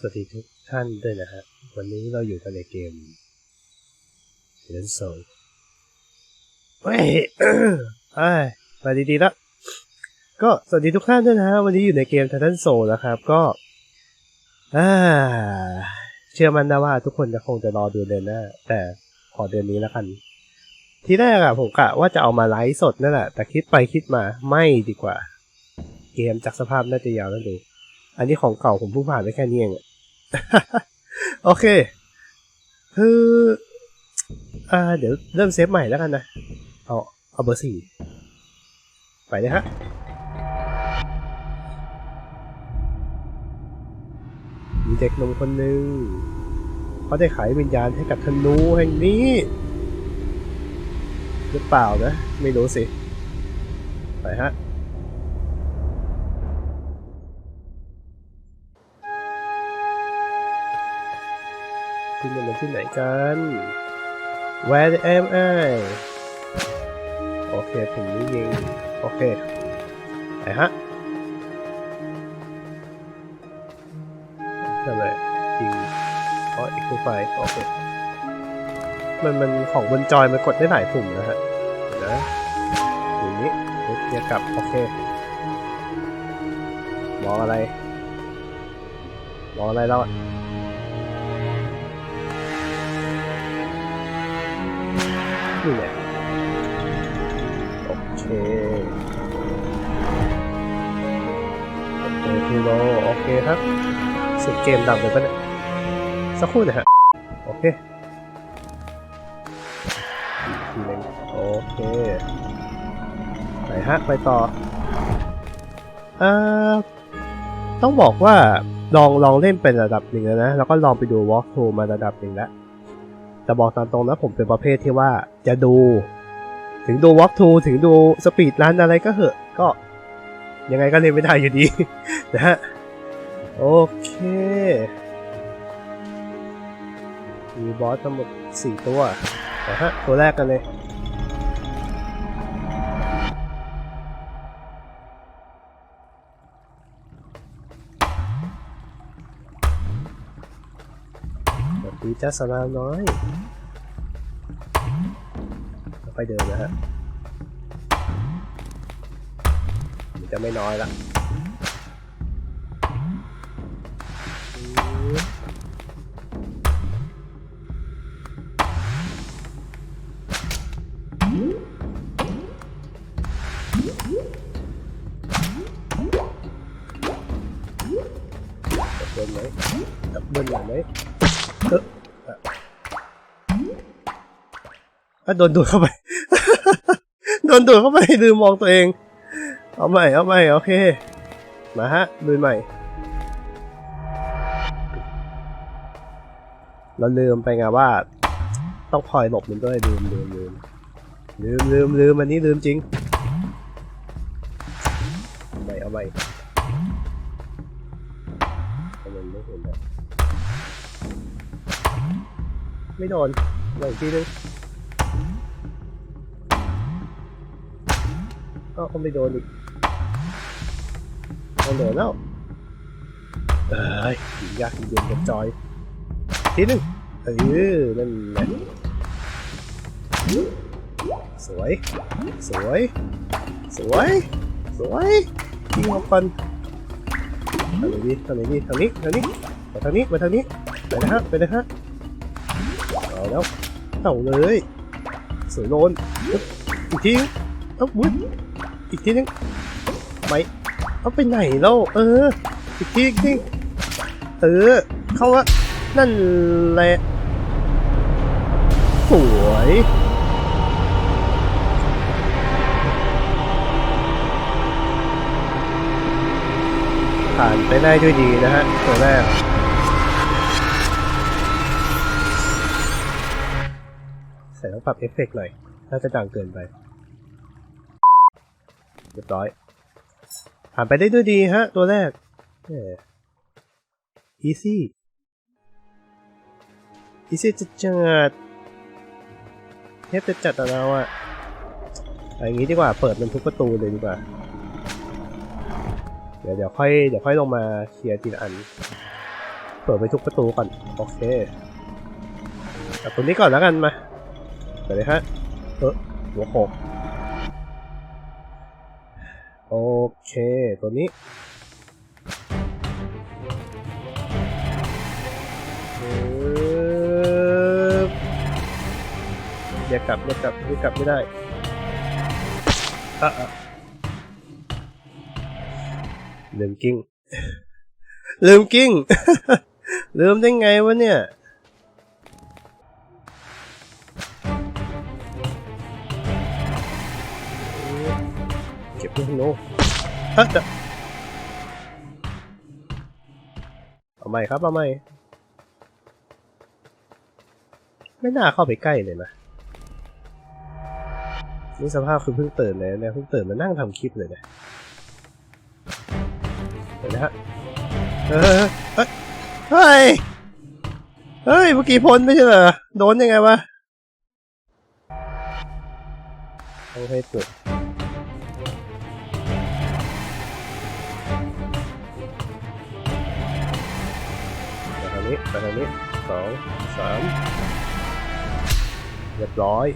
สวัสดีทุกท่านด้วยนะฮะ วันนี้เราอยู่กันในเกมเรนโซเฮ้ยเอ้มาดีๆแล้วก็สวัสดีทุกท่านด้วยนะฮะ วันนี้อยู่ในเกม Titan Soul นะครับ ก็อ่าเชื่อมั่นนะว่าทุกคนจะคงจะรอดูเดือนหน้า แต่ขอเดือนนี้แล้วกัน ที่แรกอะผมกะว่าจะเอามาไลฟ์สดนั่นแหละ แต่คิดไปคิดมาไม่ดีกว่า เกมจากสภาพน่าจะยาวแล้วดู อันนี้ของเก่าผมเพิ่งผ่านไปแค่นี้เองอะโอเค คืออ่าเดี๋ยวเริ่มเซฟใหม่แล้วกันนะ เอาเอาเบอร์สี่ไปเลยฮะมีเด็กหนุ่มคนหนึ่งเขาได้ขายวิญญาณให้กับธนูแห่งนี้ หรือเปล่านะ ไม่รู้สิ ไปฮะ คุณมันที่ไหนกัน Where am I โอเคถึงนี้เองโอเคไหนฮะนั่นแหละจริงอ๋ออีกคือไฟโอเคมันมันของบนจอยมันกดได้หลายปุ่มนะฮะนะอย่างนี้เกียร์กลับ โอเคมองอะไรมองอะไรแล้วอะ นี่แหละโอเคโอเคทูโรโอเคครับเสียงเกมดังเลยปะเนี่ย สักครู่นะฮะ โอเคอีกทีนึงโอเค ไปฮะ ไปต่ออ่าต้องบอกว่าลองลองเล่นเป็นระดับหนึ่งแล้วนะ แล้วก็ลองไปดู walk through มาระดับหนึ่งแล้ว แต่บอกตามตรงนะผมเป็นประเภทที่ว่าจะดู ถึงดูวอล์กทูถึงดูสปีดรันอะไรก็เหอะ ก็ ยังไงก็เล่นไม่ได้อยู่ดีนะฮะ โอเคมีบอสทั้งหมด4ตัวนะฮะ ตัวแรกกันเลย สวัสดีจ้าสาน้อยค่อยเดินนะฮะมันจะไม่น้อยละ อะโดนดูดเข้าไป โดนดูดเข้าไปลืมมองตัวเอง เอาใหม่ เอาใหม่ โอเค มาฮะลุยใหม่ เราลืมไปไงว่า ต้องคอยหลบมันด้วยลืมลืมลืมลืมลืมลืมอันนี้ลืมจริง เอาใหม่ เอาใหม่มันไม่เห็นแล้วไม่โดนลองอีกทีนึง เอ้าก็ไม่โดนอีกโดนแล้ว เอ้ยยิงยากยิงเย็นกับจอย ทีนึงเออนั่นแหละสวย สวย สวย สวยยิงออกก่อนทางไหนดีทางไหนดีทางนี้ทางนี้มาทางนี้มาทางนี้ไปนะฮะไปนะฮะเอาแล้วเอาเลยสวยโลนอีกทีเอ้าวุ้ย อีกทีนึงไม่เอาไปไหนแล้วเออ อีกทีอีกทีเออ เข้าว่านั่นแหละ สวยผ่านไปได้ด้วยดีนะฮะตัวแรกใส่ต้องปรับเอฟเฟกต์หน่อย น่าจะดังเกินไป เรียบร้อย ผ่านไปได้ด้วยดีฮะ ตัวแรกแหม easy easy จะจัดเทพจะจัดแต่เราอะอย่างนี้ดีกว่า เปิดมันทุกประตูเลยดีกว่า เดี๋ยวเดี๋ยวค่อยเดี๋ยวค่อยลงมาเคลียร์ทีละอัน เปิดไปทุกประตูก่อน โอเคแต่ตัวนี้ก่อนแล้วกันมา ไปเลยฮะ เออหัวโขก โอเค ตัวนี้เรียกกลับเรียกกลับเรียกกลับไม่ได้อะลืมกิ้ง ลืมกิ้ง ลืมได้ไงวะเนี่ย เก็บด้โน้ฮะจะเอาใหม่ครับเอาใหม่ไม่น่าเข้าไปใกล้เลยนะนี่สภาพคือเพิ่งตื่นเลยนี่ยเพิ่งตื่นมานั่งทำคลิปเลยเนี่ยเห็นนะฮะเออเฮ้ยเฮ้ยเฮ้ยเมื่อกี้พ้นไม่ใช่เหรอโดนยังไงวะต้องให้จุด นี้ไปทางนี้สองสามเรียบร้อย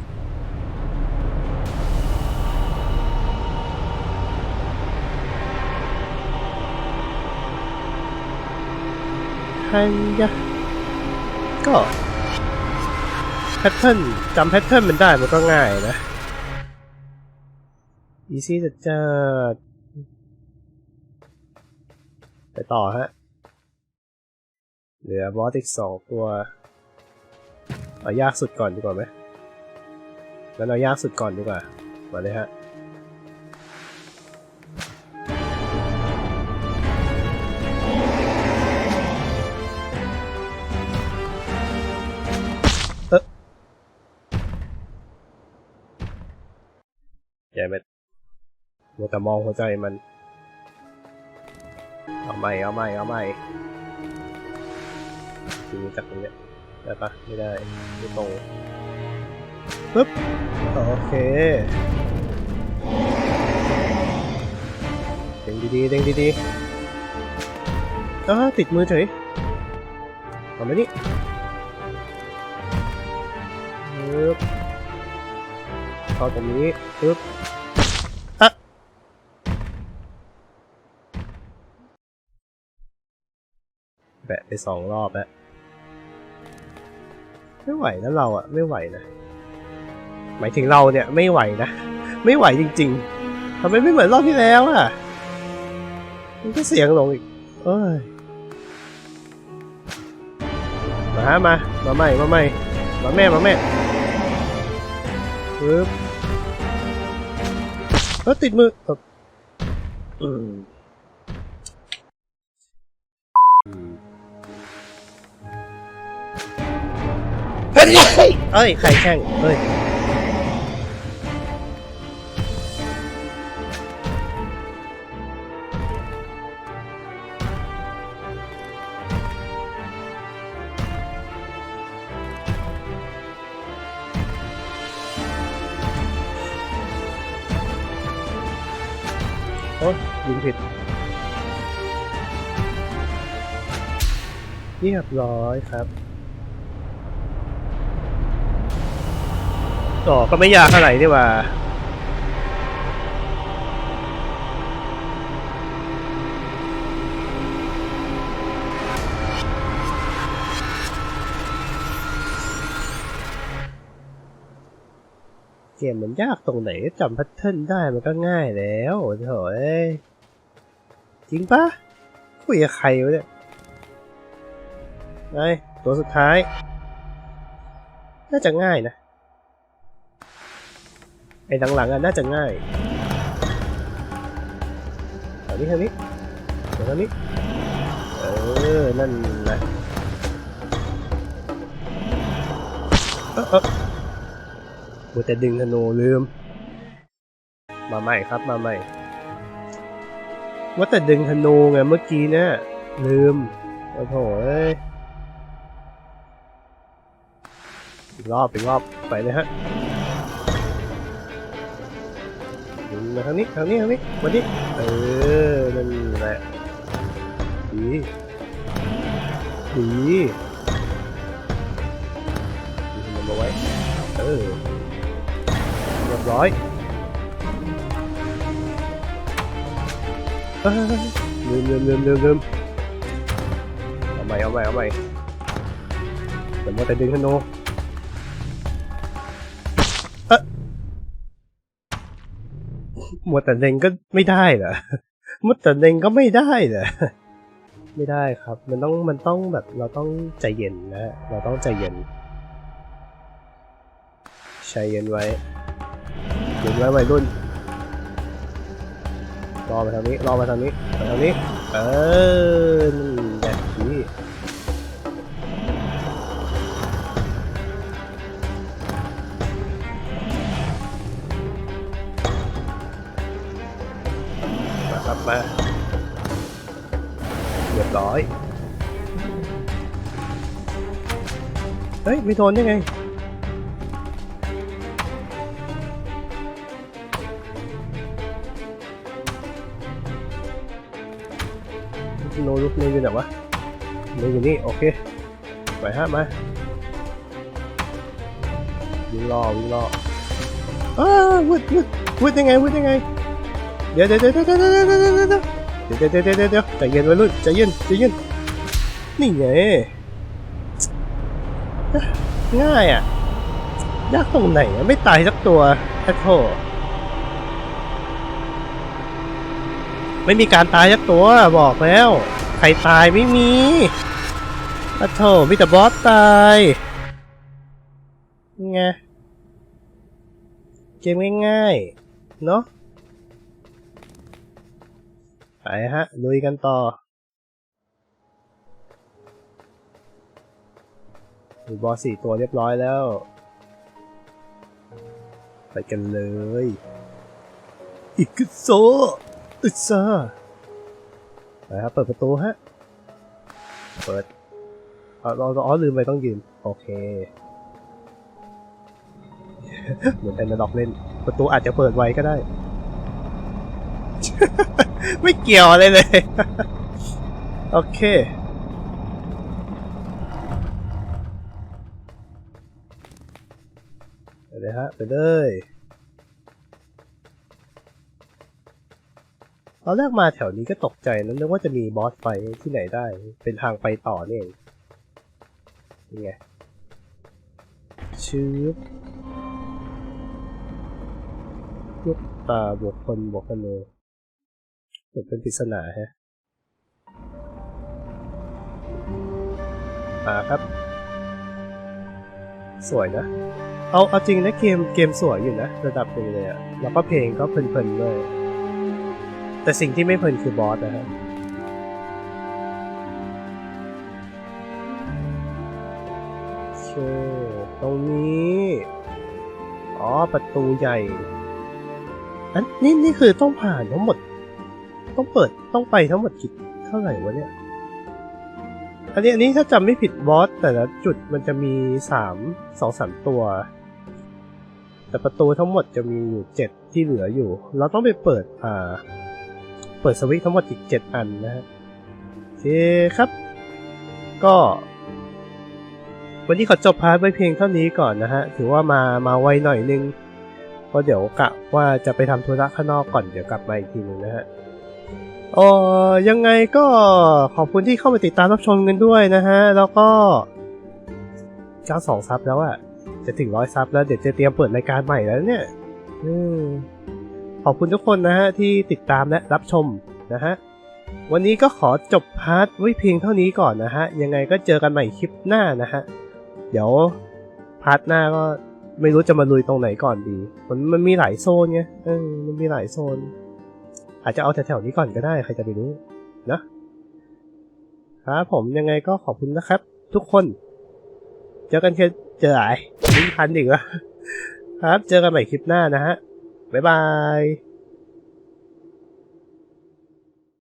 ฮันยะก็แพทเทิร์นจำแพทเทิร์นมันได้มันก็ง่ายนะอีซี่จะจะไปต่อฮะ เหลือบอสอีกสองตัว เอายากสุดก่อนดีกว่าไหมงั้นเอายากสุดก่อนดีกว่า มาเลยฮะเอ๊ะใหญ่เม็ดมัวแต่มองหัวใจมัน เอาใหม่ เอาใหม่ เอาใหม่ ทีนี้จากตรงเนี้ยได้ปะไม่ได้ไม่ตรงปึ๊บโอเคเด้งดีๆเด้งดีๆอ้าติดมือเฉยเอามานี่ปึ๊บเข้าตรงนี้ปึ๊บอะแบะไปสองรอบแล้ว ไม่ไหวนะเราอะไม่ไหวนะหมายถึงเราเนี่ยไม่ไหวนะ ไม่ไหวจริงๆทำไมไม่เหมือนรอบที่แล้วอะมันก็เสียงลงอีกเอ้ยมาฮะมามาใหม่มาใหม่มาแม่มาแม่ปึ๊บเออติดมือเอออืมอืม เฮ้ยเอ้ยใครแข่งเอ้ยโอ้ยยิงผิดเรียบร้อยครับ อ๋อก็ไม่ยากเท่าไหร่นี่ว่าเกมมันยากตรงไหนจำแพทเทิร์นได้มันก็ง่ายแล้วโถเอ้จริงปะคุยกับใครวะเนี่ยไงตัวสุดท้าย น่าจะง่ายนะ ไอ้หลังๆอะน่าจะง่ายทางนี้ทางนี้เดี๋ยวทางนี้ เออ นั่นแหละเออเออมัวแต่ดึงธนูลืม มาใหม่ครับมาใหม่ว่าแต่ดึงธนูไงเมื่อกี้เนี่ยลืมโอ้โหอีกรอบอีกรอบไปเลยฮะ มาทางนี้ทางนี้ทางนี้มาดิเออนั่นแหละดีดีดีมันมาไว้เออเรียบร้อยเอ้ยลืมลืมลืมลืมลืมเอาใหม่เอาใหม่เอาใหม่เดี๋ยวมัวแต่ดึงธนู มัวแต่เล็งก็ไม่ได้เหรอมัวแต่เล็งก็ไม่ได้เหรอไม่ได้ครับ มันต้องมันต้องแบบเราต้องใจเย็นนะ เราต้องใจเย็นใจเย็นไว้เย็นไว้วัยรุ่นรอมาทางนี้รอมาทางนี้มาทางนี้ เออนี่ ร้อย เฮ้ย ไม่โดนได้ไง โนลุกโนอยู่ไหนวะโนอยู่นี่ โอเค ไปฮะมาวิ่งรอวิ่งรออ้าววุดวุดวุดยังไงวุดยังไง เดี๋ยวเดี๋ยวเดี๋ยวเดี๋ยวเดี๋ยวเดี๋ยวเดี๋ยวเดี๋ยวเดี๋ยวเดี๋ยวเดี๋ยวเดี๋ยวใจเย็นไว้รุ่นใจเย็นใจเย็นนี่ไงง่ายอะยากตรงไหนไม่ตายสักตัวแค่โทไม่มีการตายสักตัวบอกแล้ว ใครตายไม่มีอะโถมีแต่บอสตายไงเกมง่ายๆ เนาะ ไปฮะ ลุยกันต่อมีบอสสี่ตัวเรียบร้อยแล้ว ไปกันเลย อิกโซอิซาไปครับ เปิดประตูฮะ เปิดเอาเราอ๋อลืมไปต้องยืน โอเค เหมือนเป็นระดอกเล่น ประตูอาจจะเปิดไว้ก็ได้ ไม่เกี่ยวอะไรเลย โอเค ไปเลยฮะ ไปเลยตอนแรกมาแถวนี้ก็ตกใจนะนึกว่าจะมีบอสไฟที่ไหนได้ เป็นทางไปต่อนี่เองนี่ไงชืบลูกตาบวกคนบวกกันเลย เป็นปริศนาฮะมาครับ สวยนะ เอาเอาจริงนะเกมเกมสวยอยู่นะ ระดับหนึ่งเลยอะแล้วก็เพลงก็เพลินๆด้วย แต่สิ่งที่ไม่เพลินคือบอสนะฮะโอเคตรงนี้ อ๋อ ประตูใหญ่อันนี่นี่คือต้องผ่านทั้งหมด ต้องเปิดต้องไปทั้งหมดกี่เท่าไหร่วะเนี่ย อันนี้อันนี้ถ้าจำไม่ผิดบอสแต่ละจุดมันจะมีสามสองสามตัว แต่ประตูทั้งหมดจะมีอยู่เจ็ดที่เหลืออยู่ เราต้องไปเปิดอ่า เปิดสวิตทั้งหมดอีกเจ็ดอันนะฮะโอเคครับ ก็วันนี้ขอจบพาร์ทไว้เพียงเท่านี้ก่อนนะฮะ ถือว่ามามาไวหน่อยนึงเพราะเดี๋ยวกะว่าจะไปทำธุระข้างนอกก่อนเดี๋ยวกลับมาอีกทีนึงนะฮะ เออยังไงก็ขอบคุณที่เข้ามาติดตามรับชมกันด้วยนะฮะ แล้วก็92ซับแล้วอะจะถึงร้อยซับแล้วเดี๋ยวจะเตรียมเปิดรายการใหม่แล้วเนี่ยอขอบคุณทุกคนนะฮะ ที่ติดตามและรับชมนะฮะ วันนี้ก็ขอจบพาร์ทไว้เพียงเท่านี้ก่อนนะฮะ ยังไงก็เจอกันใหม่คลิปหน้านะฮะ เดี๋ยวพาร์ทหน้าก็ไม่รู้จะมาลุยตรงไหนก่อนดี มันมันมีหลายโซนไงเออมันมีหลายโซน อาจจะเอาแถวๆนี้ก่อนก็ได้ใครจะไปรู้นะครับผมยังไงก็ขอบคุณนะครับ ทุกคน เจอกันเคเจอไอ้ลิงพันอีกแล้วครับ เจอกันใหม่คลิปหน้านะฮะ บ๊ายบาย